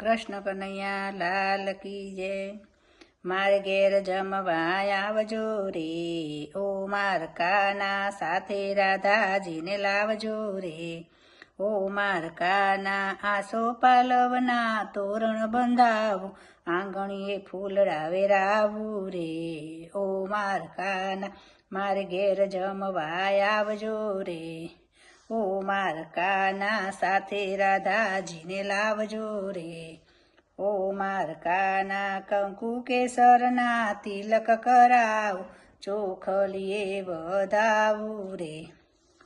કૃષ્ણ કનૈયા લાલ કી જય. મારે ઘેર જમવા આવજો રે. ઓ માર કાના સાથે રાધાજીને લાવજો રે. ઓ માર કાના આસો પાલવના તોરણ બંધાવું, આંગણીએ ફૂલડા વેરાવું રે. ઓ માર કાના મારે ઘેર જમવા આવજો રે. ઓ મારકાના સાથે રાધાજીને લાવજો રે. ઓ મારકાના કંકુ કેસરના તિલક કરાવ ચોખલીએ વધાવું રે.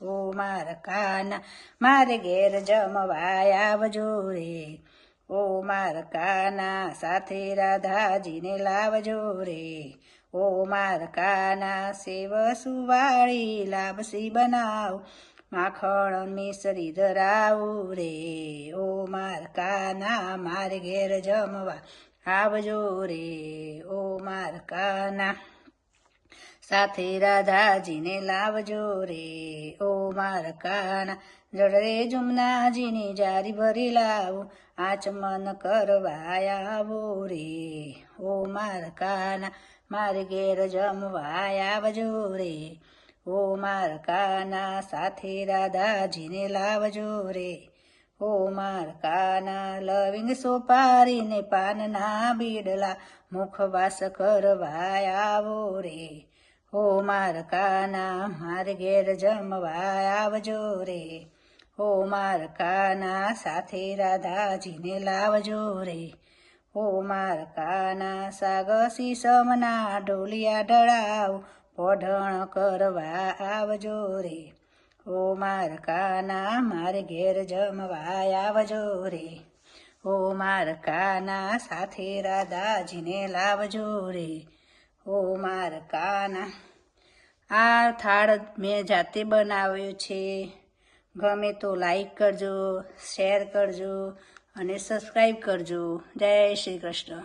ઓ મારકાના મારે ઘેર જમવાય આવજો રે. ઓ મારકાના સાથે રાધાજીને લાવજો રે. ઓ મારકાના સેવ સુવાળી લાપસી બનાવ માખણ મિસરી ધરાવું રે. ઓ માર કાના માર ઘેર જમવા આવજો રે. ઓ માર કાના સાથે રાધાજીને લાવજો રે. ઓ માર કાના જડરે જુમનાજીની જારી ભરી લાવું, આચમન કરવા આવો રે. ઓ માર કાના મારે ઘેર જમવા આવજો રે. ઓ મારકાના સાથે રાધાજીને લાવજો રે. ઓ મારકાના લવિંગ સોપારીને પાનના બીડલા મુખવાસ કરવા આવો રે. ઓ માર કાના મારે ઘેર જમવા આવજો રે. ઓ મારકાના સાથે રાધાજીને લાવજો રે. ઓ મારકાના સાગસી સમના ડોલિયા ઢળાવ. પોઢણ કરવા આવજો રે. ઓ માર કાના મારે ઘેર જમવા આવજો રે. ઓ માર કાના સાથે રાધાજીને લાવજો રે. ઓ માર કાના આ થાળ મેં જાતે બનાવ્યો છે. ગમે તો લાઈક કરજો શેર કરજો અને સબસ્ક્રાઈબ કરજો. જય શ્રી કૃષ્ણ.